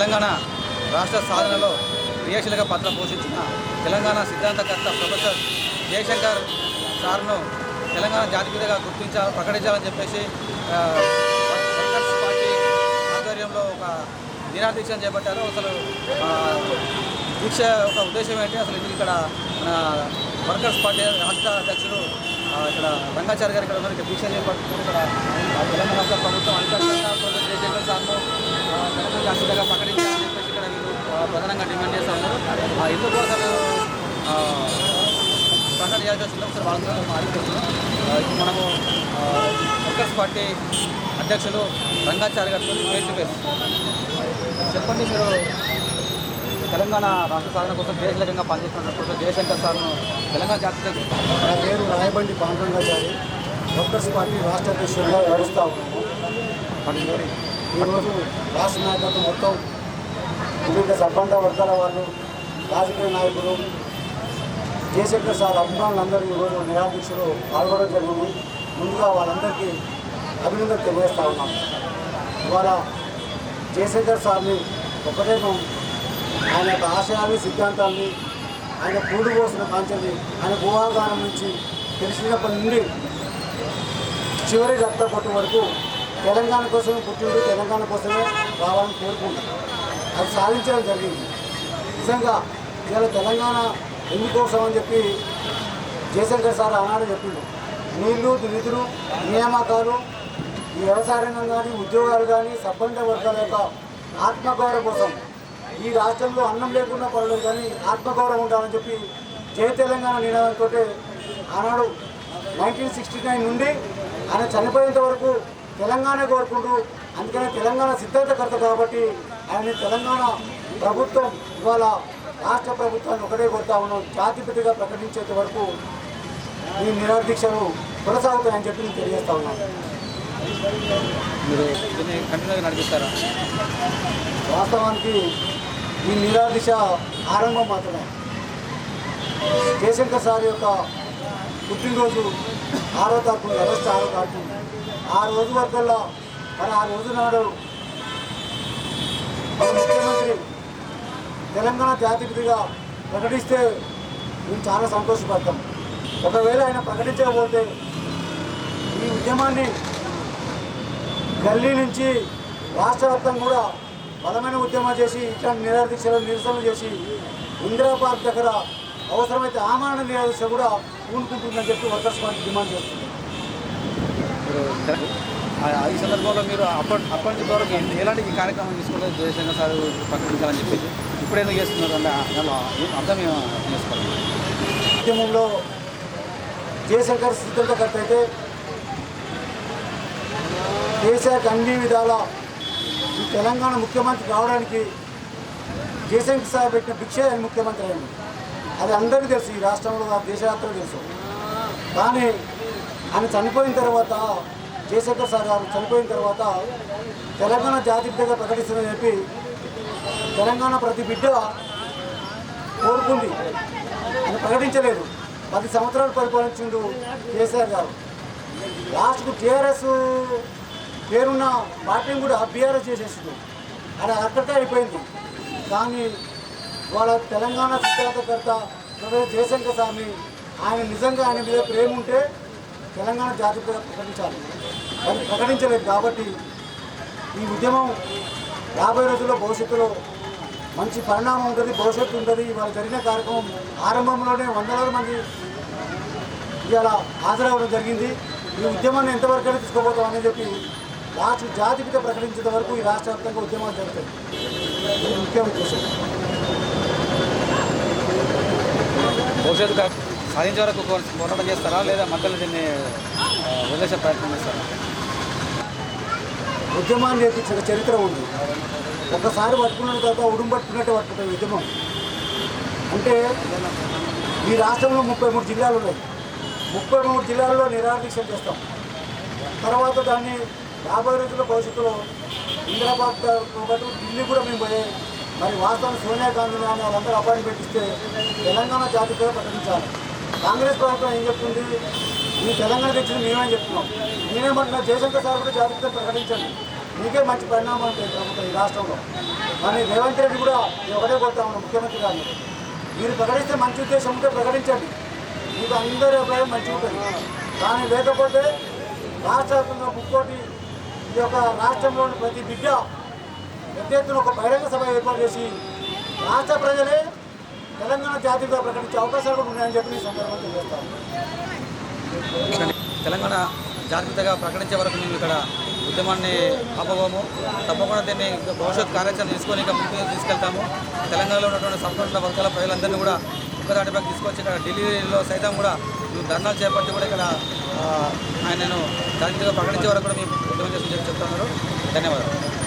తెలంగాణ రాష్ట్ర సాధనలో క్రియాశీలక పాత్ర పోషించిన తెలంగాణ సిద్ధాంతకర్త ప్రొఫెసర్ జయశంకర్ సార్ను తెలంగాణ జాతిపితగా గుర్తించాలి ప్రకటించాలని చెప్పేసి వర్కర్స్ పార్టీ ఆధ్వర్యంలో ఒక నిరాదీక్షను చేపట్టారు. అసలు దీక్ష ఒక ఉద్దేశం ఏంటి? అసలు ఇక్కడ మన వర్కర్స్ పార్టీ రాష్ట్ర అధ్యక్షుడు ఇక్కడ రంగాచార్య గారు ఇక్కడ ఉన్నారు. ఇక్కడ దీక్ష చేపట్టుకుని ఇక్కడ తెలంగాణ రాష్ట్ర ప్రభుత్వం అధికారికంగా జగన్ సార్ను ఆ, తెలంగాణ జాతీయంగా ప్రకటించాలని చెప్పేసి ఇక్కడ వీళ్ళు ప్రధానంగా డిమాండ్ చేస్తూ ఉన్నారు. ఆ, ఎందుకు అసలు ప్రకటన చేయాల్సి వచ్చిందో ఒకసారి వాళ్ళతో మాట్లాడుతున్నాం ఇప్పుడు మనము వర్కర్స్ పార్టీ అధ్యక్షులు రంగాచార్య గారితో ఫేస్ టు ఫేస్ చెప్పండి మీరు. తెలంగాణ రాష్ట్ర సాధన కోసం దేశలేకంగా పనిచేస్తున్నప్పుడు జయశంకర్ సార్ను తెలంగాణ జాతీయ నా పేరు రాయబండి పాండురంగాచారి వర్కర్స్ పార్టీ రాష్ట్ర అధ్యక్షుడిగా వ్యవహరిస్తూ ఉన్నాము ఈరోజు రాష్ట్ర నాయకత్వం మొత్తం వివిధ సంబంధ వర్గాల వాళ్ళు రాజకీయ నాయకులు జయశంకర్ సార్ అభిమానులందరూ ఈరోజు నిరాదీక్షలు పాల్గొనడం జరిగింది. ముందుగా వాళ్ళందరికీ అభినందన తెలియజేస్తా ఉన్నాం ఇవాళ జయశంకర్ సార్ని ఒకటే మేము ఆయన యొక్క ఆశయాన్ని సిద్ధాంతాన్ని ఆయన పూడు పోసిన కాంచెల్ని ఆయన భూహాగానం నుంచి తెలిసినప్పటి నుండి చివరి రక్త కొట్టు వరకు తెలంగాణ కోసమే పుట్టిండు తెలంగాణ కోసమే రావాలని కోరుకుంటాం. అది సాధించడం జరిగింది. నిజంగా ఇవాళ తెలంగాణ ఎందుకోసం అని చెప్పి జయశంకర్ సార్ ఆనాడు చెప్పిండు. నీళ్ళు నిధులు నియామకాలు ఈ వ్యవసాయ రంగం కానీ ఉద్యోగాలు కానీ సబ్బండ వర్గాల యొక్క ఆత్మగౌరవ కోసం ఈ రాష్ట్రంలో అన్నం లేకుండా పడలేదు కానీ ఆత్మగౌరవం ఉండాలని చెప్పి జయ తెలంగాణ నినాదంతో ఆనాడు నైన్టీన్ సిక్స్టీ నైన్ నుండి ఆయన చనిపోయేంత వరకు తెలంగాణ కోరుకుంటూ అందుకనే తెలంగాణ సిద్ధాంతకర్త కాబట్టి ఆయన తెలంగాణ ప్రభుత్వం ఇవాళ రాష్ట్ర ప్రభుత్వాన్ని ఒకటే కొడతా ఉన్నాం. జాతిపితగా ప్రకటించేంత వరకు ఈ నిరాదీక్షలు కొనసాగుతాయని చెప్పి నేను తెలియజేస్తా ఉన్నాను. వాస్తవానికి ఈ నిరాదిశ ఆరంభం మాత్రమే. జయశంకర్ సార్ యొక్క పుట్టినరోజు ఆరో తారీఖు ఆగస్టు ఆరో తారీఖు. ఆ రోజు వరకల్లా మరి ఆ రోజు నాడు ముఖ్యమంత్రి తెలంగాణ జాతిపతిగా ప్రకటిస్తే మేము చాలా సంతోషపడతాం. ఒకవేళ ఆయన ప్రకటించకపోతే ఈ ఉద్యమాన్ని గల్లీ నుంచి రాష్ట్ర కూడా బలమైన ఉద్యమం చేసి ఇట్లాంటి నిరాదీక్షలు నిరసనలు చేసి ఇందిరా పార్క్ దగ్గర అవసరమైతే ఆమరణ నిరాదీక్ష కూడా పూనుకుంటుందని చెప్పి వర్కర్స్ పార్టీ డిమాండ్ చేస్తుంది. ఈ సందర్భంలో మీరు అప్పటి అప్పటి నుంచి వరకు ఎలాంటి ఈ కార్యక్రమం తీసుకోలేదు? జయశంకర్ సార్ ప్రకటించాలని చెప్పేసి. ఇప్పుడు ఎందుకు చేస్తున్నారు? అంటే దానిలో అర్థం చేసుకోవాలి? ఉద్యమంలో జయశంకర్ సిద్ధంతకర్త అయితే కేసీఆర్కి అన్ని విధాల తెలంగాణ ముఖ్యమంత్రి కావడానికి జయశంకర్ సార్ పెట్టిన భిక్ష ఆయన ముఖ్యమంత్రి అయింది అది అందరికీ తెలుసు ఈ రాష్ట్రంలో దేశయాత్ర తెలుసు. కానీ ఆయన చనిపోయిన తర్వాత జయశంకర్ సార్ గారు చనిపోయిన తర్వాత తెలంగాణ జాతి బిడ్డగా ప్రకటిస్తుందని చెప్పి తెలంగాణ ప్రతి బిడ్డ కోరుకుంది. ఆయన ప్రకటించలేదు. పది సంవత్సరాలు పరిపాలించిండు కేసీఆర్ గారు. లాస్ట్కు టీఆర్ఎస్ పేరున్న పార్టీని కూడా బీఆర్ఎస్ చేసేసింది. అది అక్కడికే అయిపోయింది. కానీ వాళ్ళ తెలంగాణ సిద్ధాంతకర్త ప్రొఫెసర్ జయశంకర్ స్వామి ఆయన నిజంగా ఆయన మీద ప్రేమ ఉంటే తెలంగాణ జాతి ప్రకటించాలి. అది ప్రకటించలేదు కాబట్టి ఈ ఉద్యమం రాబోయే రోజుల్లో భవిష్యత్తులో మంచి పరిణామం ఉంటుంది భవిష్యత్తు ఉంటుంది. ఇవాళ జరిగిన కార్యక్రమం ఆరంభంలోనే వందలాది మంది ఇవాళ హాజరవ్వడం జరిగింది. ఈ ఉద్యమాన్ని ఎంతవరకు తీసుకోబోతాం అని చెప్పి లాస్ట్ జాతిపిత ప్రకటించేంత వరకు ఈ రాష్ట్ర వ్యాప్తంగా ఉద్యమాలు జరుగుతాయి. ఇది ముఖ్య ఉద్దేశం. భవిష్యత్తు సాధించే వరకు పోరాటం చేస్తారా? లేదా మధ్యలో దీన్ని వదిలేసే ప్రయత్నం చేస్తారా? ఉద్యమాన్ని నేర్పించిన చరిత్ర ఉంది. ఒకసారి పట్టుకున్న తర్వాత ఉడుం పట్టుకున్నట్టు పట్టుకుంటాం ఉద్యమం. అంటే ఈ రాష్ట్రంలో ముప్పై మూడు జిల్లాలు ఉన్నాయి. ముప్పై మూడు జిల్లాల్లో నిరాదీక్షలు చేస్తాం. తర్వాత దాన్ని రాబోయే రోజుల్లో భవిష్యత్తులో ఇందిరాబాద్ పాటు ఢిల్లీ కూడా మేము పోయి మరి వాస్తవం సోనియా గాంధీ అని వాళ్ళందరూ అపాయింట్ పెట్టిస్తే తెలంగాణ జాతి ప్రకటించాలి కాంగ్రెస్ ప్రభుత్వం ఏం చెప్తుంది? ఈ తెలంగాణ తెచ్చింది మేమేం చెప్తున్నాం. నేనేమంటున్నా జయశంకర్ సార్ కూడా జాతి ప్రకటించండి. మీకే మంచి పరిణామం ఉంటుంది ప్రభుత్వం ఈ రాష్ట్రంలో. కానీ రేవంత్ రెడ్డి కూడా ఒకటే కొడతా ఉన్నాను ముఖ్యమంత్రి గారిని. మీరు ప్రకటిస్తే మంచి ఉద్దేశం ఉంటే ప్రకటించండి. మీకు అందరి అభిప్రాయం మంచిగా ఉంటుంది కానీ లేకపోతే రాష్ట్ర వ్యాప్తంగా ముక్కోటి ఈ యొక్క రాష్ట్రంలోని ప్రతి బిడ్డ పెద్ద ఎత్తున ఒక బహిరంగ సభ ఏర్పాటు చేసి రాష్ట్ర ప్రజలే తెలంగాణ జాతీయంగా ప్రకటించే అవకాశాలు కూడా ఉన్నాయని చెప్పి ఈ సందర్భంగా తెలియజేస్తాను. తెలంగాణ జాగ్రత్తగా ప్రకటించే వరకు మేము ఇక్కడ ఉద్యమాన్ని ఆపబోము. తప్పకుండా దీన్ని భవిష్యత్ కార్యాచరణ తీసుకొని ఇంకా ముందుకు తీసుకెళ్తాము. తెలంగాణలో ఉన్నటువంటి సంపూర్ణ వర్గాల ప్రజలందరినీ కూడా ఒక్కదాటిపై తీసుకొచ్చి ఇక్కడ ఢిల్లీలో సైతం కూడా మేము ధర్నాలు చేపట్టి కూడా ఇక్కడ ఆయన ఆయనను దళితుగా ప్రకటించే వరకు కూడా మేము ఉద్యమం చేసి చెప్తున్నారు. ధన్యవాదాలు.